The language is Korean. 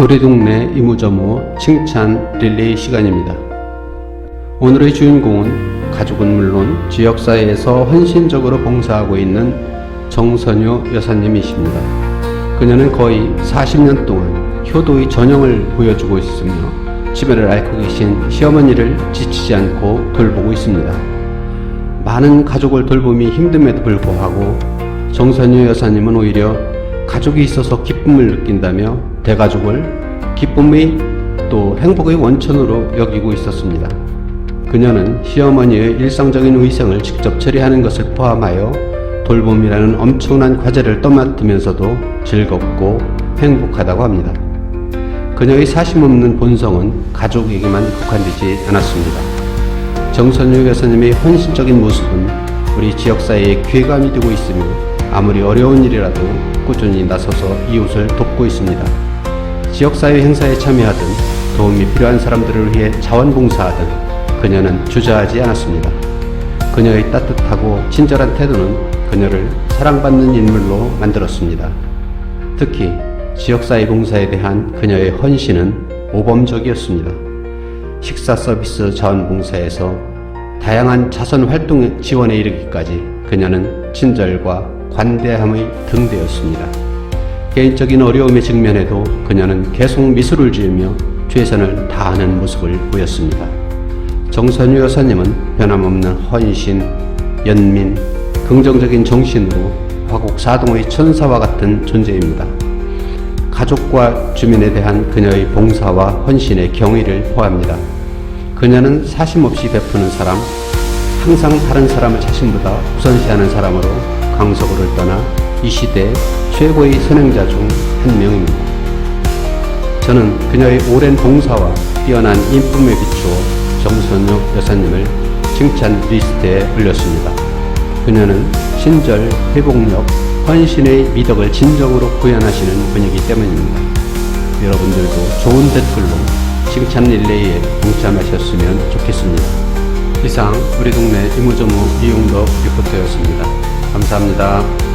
우리 동네 이무저무 칭찬 릴레이 시간입니다. 오늘의 주인공은 가족은 물론 지역사회에서 헌신적으로 봉사하고 있는 정선효 여사님이십니다. 그녀는 거의 40년 동안 효도의 전형을 보여주고 있으며 치매를 앓고 계신 시어머니를 지치지 않고 돌보고 있습니다. 많은 가족을 돌봄이 힘듦에도 불구하고 정선효 여사님은 오히려 가족이 있어서 기쁨을 느낀다며 대가족을 기쁨의 또 행복의 원천으로 여기고 있었습니다. 그녀는 시어머니의 일상적인 위생을 직접 처리하는 것을 포함하여 돌봄이라는 엄청난 과제를 떠맡으면서도 즐겁고 행복하다고 합니다. 그녀의 사심없는 본성은 가족에게만 국한되지 않았습니다. 정선유 여사님의 헌신적인 모습은 우리 지역사회에 귀감이 되고 있으며 아무리 어려운 일이라도 꾸준히 나서서 이웃을 돕고 있습니다. 지역사회 행사에 참여하든 도움이 필요한 사람들을 위해 자원봉사하든 그녀는 주저하지 않았습니다. 그녀의 따뜻하고 친절한 태도는 그녀를 사랑받는 인물로 만들었습니다. 특히 지역사회 봉사에 대한 그녀의 헌신은 모범적이었습니다. 식사 서비스 자원봉사에서 다양한 자선 활동 지원에 이르기까지 그녀는 친절과 관대함의 등대였습니다. 개인적인 어려움에 직면해도 그녀는 계속 미소를 지으며 최선을 다하는 모습을 보였습니다. 정선유 여사님은 변함없는 헌신, 연민, 긍정적인 정신으로 화곡사동의 천사와 같은 존재입니다. 가족과 주민에 대한 그녀의 봉사와 헌신의 경의를 포함합니다. 그녀는 사심없이 베푸는 사람, 항상 다른 사람을 자신보다 우선시하는 사람으로 강서구를 떠나 이 시대 최고의 선행자 중 한 명입니다. 저는 그녀의 오랜 봉사와 뛰어난 인품에 비추어 정선유 여사님을 칭찬 리스트에 올렸습니다. 그녀는 친절, 회복력, 헌신의 미덕을 진정으로 구현하시는 분이기 때문입니다. 여러분들도 좋은 댓글로 칭찬 릴레이에 동참하셨으면 좋겠습니다. 이상 우리 동네 이무저무 이용덕 리포터였습니다. 감사합니다.